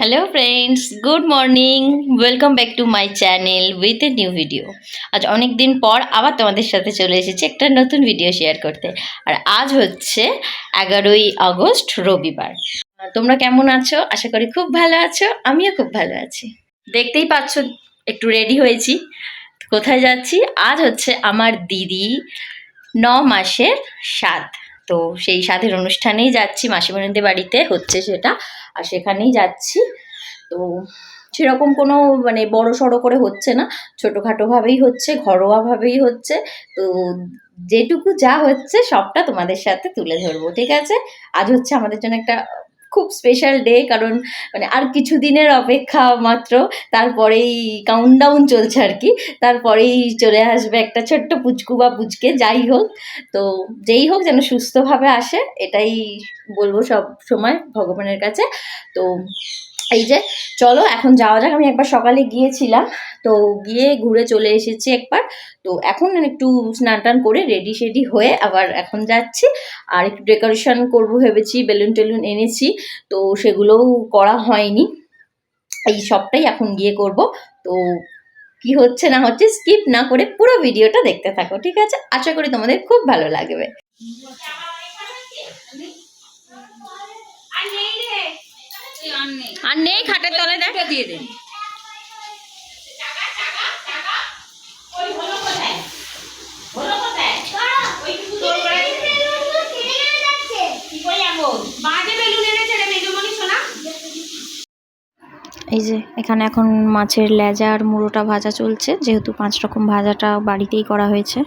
Hello friends good morning welcome back to my channel with a new video আজ অনেক দিন পর আবার তোমাদের সাথে চলে এসেছি একটা নতুন ভিডিও শেয়ার করতে। আর আজ হচ্ছে এগারোই আগস্ট, রবিবার। তোমরা কেমন আছো? আশা করি খুব ভালো আছো। আমিও খুব ভালো আছি। দেখতেই পাচ্ছ, একটু রেডি হয়েছি। কোথায় যাচ্ছি? আজ হচ্ছে আমার দিদি ন মাসের স্বাদ তো সেই সাধের অনুষ্ঠানেই যাচ্ছি, মাসিমণিদের বাড়িতে হচ্ছে সেটা, আর সেখানেই যাচ্ছি। তো সেরকম কোনো মানে বড় সড়ো করে হচ্ছে না ছোটোখাটোভাবেই হচ্ছে ঘরোয়াভাবেই হচ্ছে। তো যেটুকু যা হচ্ছে সবটা তোমাদের সাথে তুলে ধরবো, ঠিক আছে? আজ হচ্ছে আমাদের জন্য একটা খুব স্পেশাল ডে কারণ মানে আর কিছু দিনের অপেক্ষা মাত্র। তারপরেই কাউন্টডাউন চলছে আর কি। তারপরেই চলে আসবে একটা ছোট্ট পুচকু বা পুচকে, যাই হোক। তো যেই হোক যেন সুস্থভাবে আসে, এটাই বলব সব সময় ভগবানের কাছে। তো এই যে চলো এখন যাওয়া যাক আমি একবার সকালে গিয়েছিলাম তো গিয়ে ঘুরে চলে এসেছি একবার তো এখন একটু স্নান টান করে রেডি সেডি হয়ে আবার এখন যাচ্ছি আর একটু ডেকোরেশন করব ভেবেছি বেলুন টেলুন এনেছি তো সেগুলোও করা হয়নি এই সবটাই এখন গিয়ে করব তো কি হচ্ছে না হচ্ছে স্কিপ না করে পুরো ভিডিওটা দেখতে থাকো ঠিক আছে আশা করি তোমাদের খুব ভালো লাগবে আর নেই খাটের তলায় দেখ। দিয়ে দে এই যে এখানে এখন মাছের লেজা আর মুড়োটা ভাজা চলছে যেহেতু পাঁচ রকম ভাজাটা বাড়িতেই করা হয়েছে।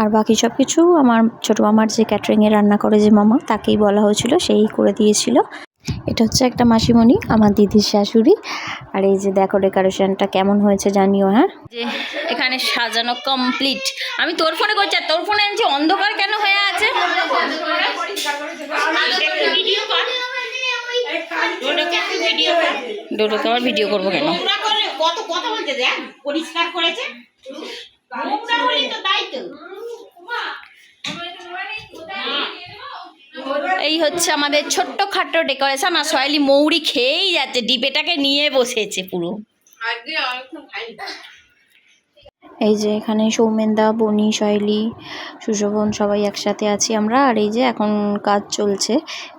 আর বাকি সব কিছু আমার ছোটো মামার যে ক্যাটারিংয়ে রান্না করে যে মামা তাকেই বলা হয়েছিল সেই করে দিয়েছিল। এটা হচ্ছে একটা মাসিমণি আমার দিদির শাশুড়ি। আর এই যে দেখো ডেকোরেশনটা কেমন হয়েছে জানিও হ্যাঁ? যে এখানে সাজানো কমপ্লিট আমি তোর ফোনে করছি আর তোর ফোনে আনছি অন্ধকার কেন হয়ে আছে? ডোডোকে আবার ভিডিও করব কেন? কত কথা বলতে দেখ পরিষ্কার করেছে। তো তাই তো এই হচ্ছে আমাদের ছোট্ট খাট্টো ডেকোরেশন আর সয়ালি মৌরি খেয়েই যাচ্ছে ডিপেটাকে নিয়ে বসেছে পুরো। এই যে এখানে সৌমেনদা বনি শৈলী সুশোভন সবাই একসাথে আছি আমরা আর এই যে এখন কাজ চলছে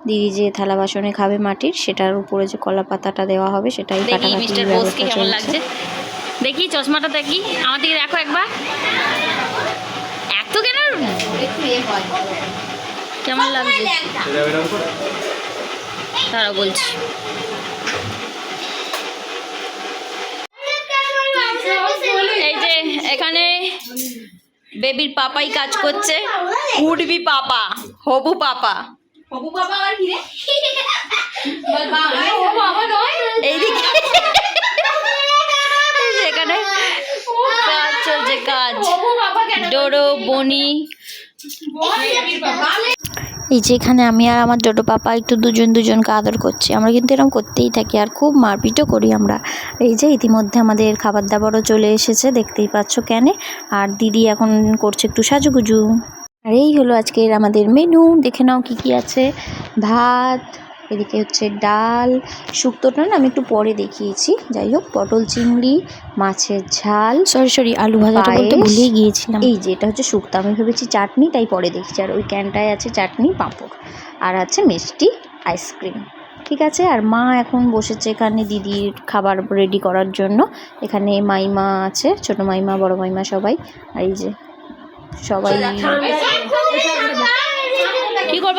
দিদি যে থালা বাসনে খাবে মাটির সেটার উপরে যে কলা পাতাটা দেওয়া হবে সেটাই দেখি কাটাকাটির ব্যবস্থা চলছে। লাগছে? দেখি চশমাটা দেখি আমার দিকে দেখো একবার। এত কেন? কেমন লাগছে? তারা বলছি। এই যে এখানে বেবির পাপাই কাজ করছে। উঠবি পাপা হবু পাপা। হবু আর কি এইদিকে। এখানে। কাজ চলছে ডোডো বনি এই যে এখানে আমি আর আমার ছোটো পাপা একটু দুজন দুজনকে আদর করছি। আমরা কিন্তু এরকম করতেই থাকি আর খুব মারপিটও করি আমরা। এই যে ইতিমধ্যে আমাদের খাবার দাবারও চলে এসেছে, দেখতেই পাচ্ছ কেন? আর দিদি এখন করছে একটু সাজুগুজু। আর এই হলো আজকের আমাদের মেনু দেখে নাও কি কি আছে। ভাত এদিকে হচ্ছে ডাল শুক্তোটা না আমি একটু পরে দেখিয়েছি। যাই হোক পটল চিংড়ি মাছের ঝাল সরি সরি আলু ভাজাটা বলতে। ভুলেই গিয়েছিলাম। এই যে এটা হচ্ছে শুক্তো। আমি ভেবেছি চাটনি তাই পরে দেখছি। আর ওই ক্যানটায় আছে চাটনি পাঁপড়। আর আছে মিষ্টি আইসক্রিম। ঠিক আছে? আর মা এখন বসেছে এখানে দিদির খাবার রেডি করার জন্য। এখানে মাইমা আছে ছোট মাইমা বড় মাইমা সবাই। আর এই যে সবাই কি করব?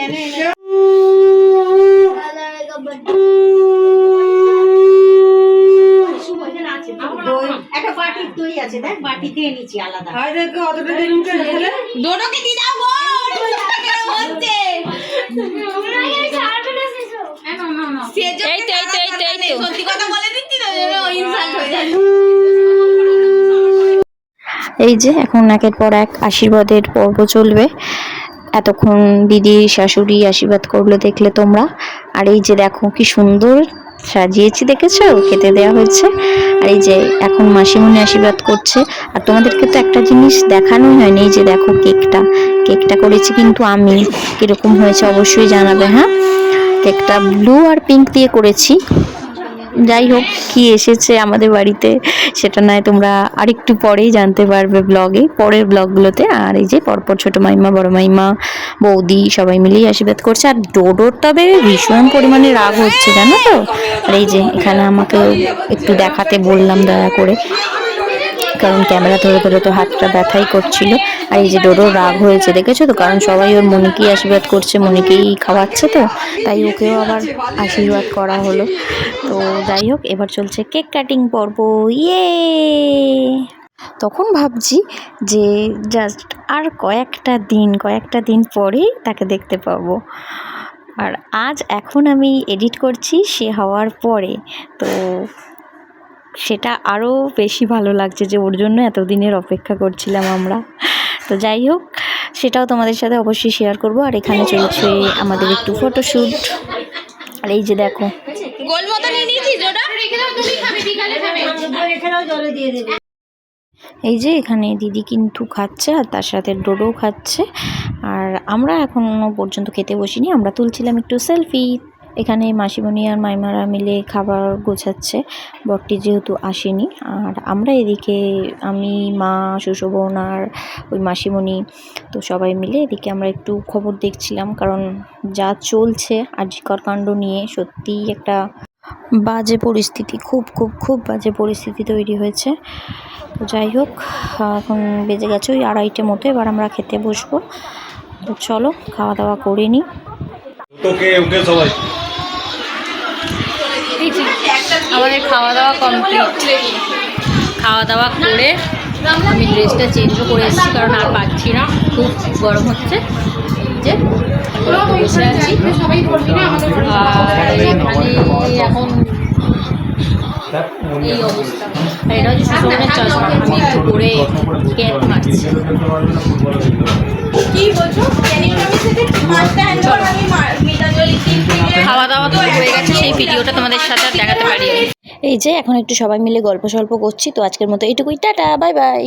কেন একটা বাটির দই আছে দেখ বাটিতে এনেছি আলাদা। ডোডোকে দি দাও এই তো এই তো এই তো এই তো। সত্যি কথা বলে দিচ্ছি তো ইনসাল্ট হয়ে যায়। এই যে এখন একের পর এক আশীর্বাদের পর্ব চলবে। এতক্ষণ দিদি, শাশুড়ি আশীর্বাদ করল দেখলে তোমরা। আর এই যে দেখো কি সুন্দর সাজিয়েছি দেখেছ? খেতে দেওয়া হয়েছে। আর এই যে এখন মাসিমণি আশীর্বাদ করছে। আর তোমাদেরকে তো একটা জিনিস দেখানোই হয়নি, এই যে দেখো কেকটা। কেকটা করেছি কিন্তু আমি। কীরকম হয়েছে অবশ্যই জানাবে হ্যাঁ? কেকটা ব্লু আর পিঙ্ক দিয়ে করেছি। যাই হোক কি এসেছে আমাদের বাড়িতে সেটা নয়, তোমরা আরেকটু পরেই জানতে পারবে ব্লগে, পরের ব্লগগুলোতে। আর এই যে পরপর ছোটো মাইমা, বড় মাইমা, বৌদি সবাই মিলেই আশীর্বাদ করছে। আর ডোডোর তবে ভীষণ পরিমাণে রাগ হচ্ছে, জানো তো? আর এই যে এখানে আমাকে একটু দেখাতে বললাম দয়া করে। কারণ ক্যামেরা ধরে ধরে তো হাতটা ব্যথাই করছিল। আর এই যে ডোরো রাগ হয়েছে, দেখেছ তো? কারণ সবাই ওর মনিকেই আশীর্বাদ করছে, মনিকেই খাওয়াচ্ছে তো। তাই ওকেও আবার আশীর্বাদ করা হলো। তো যাই হোক, এবার চলছে কেক কাটিং পর্ব। ইয়ে! তখন ভাবছি যে জাস্ট আর কয়েকটা দিন কয়েকটা দিন পরেই তাকে দেখতে পাবো। আর আজ এখন আমি এডিট করছি, সে হওয়ার পরে। তো সেটা আরও বেশি ভালো লাগছে যে ওর জন্য এতদিনের অপেক্ষা করছিলাম আমরা। তো যাই হোক সেটাও তোমাদের সাথে অবশ্যই শেয়ার করব। আর এখানে চলছে আমাদের একটু ফটোশ্যুট আর এই যে দেখো। গোল মতো নিয়ে নিয়েছিস ওটা? এই যে এখানে দিদি কিন্তু খাচ্ছে আর তার সাথে ডোডো খাচ্ছে। আর আমরা এখনও পর্যন্ত খেতে বসিনি আমরা তুলছিলাম একটু সেলফি এখানে মাসিমণি আর মাইমারা মিলে খাবার গোছাচ্ছে। বরটি যেহেতু আসেনি, আর আমরা এদিকে, আমি, মা শ্বশুরবোন আর ওই মাসিমণি, তো সবাই মিলে এদিকে আমরা একটু খবর দেখছিলাম, কারণ যা চলছে আজিকর কাণ্ড নিয়ে সত্যিই একটা বাজে পরিস্থিতি, খুব খুব খুব বাজে পরিস্থিতি তৈরি হয়েছে। তো যাই হোক, এখন বেজে গেছে ওই আড়াইটে মতো, এবার আমরা খেতে বসবো। তো চলো, খাওয়া দাওয়া করে নিই। সবাই আমাদের খাওয়া দাওয়া কমপ্লিট খাওয়া দাওয়া করে আমি ড্রেসটা চেঞ্জও করে এসেছি কারণ আর পাচ্ছি না। খুব গরম হচ্ছে। যে বসে আছি। আর এখানে এখন এই অবস্থা। এটা হচ্ছে চশমা আমি একটু করে ক্যাপ মারছি। খাওয়া দাওয়া তো হয়ে গেছে, সেই ভিডিওটা তোমাদের সাথে দেখাতে পারি এই যে, এখন একটু সবাই মিলে গল্প সল্প করছি, তো আজকের মতো এইটুকুই। Tata bye bye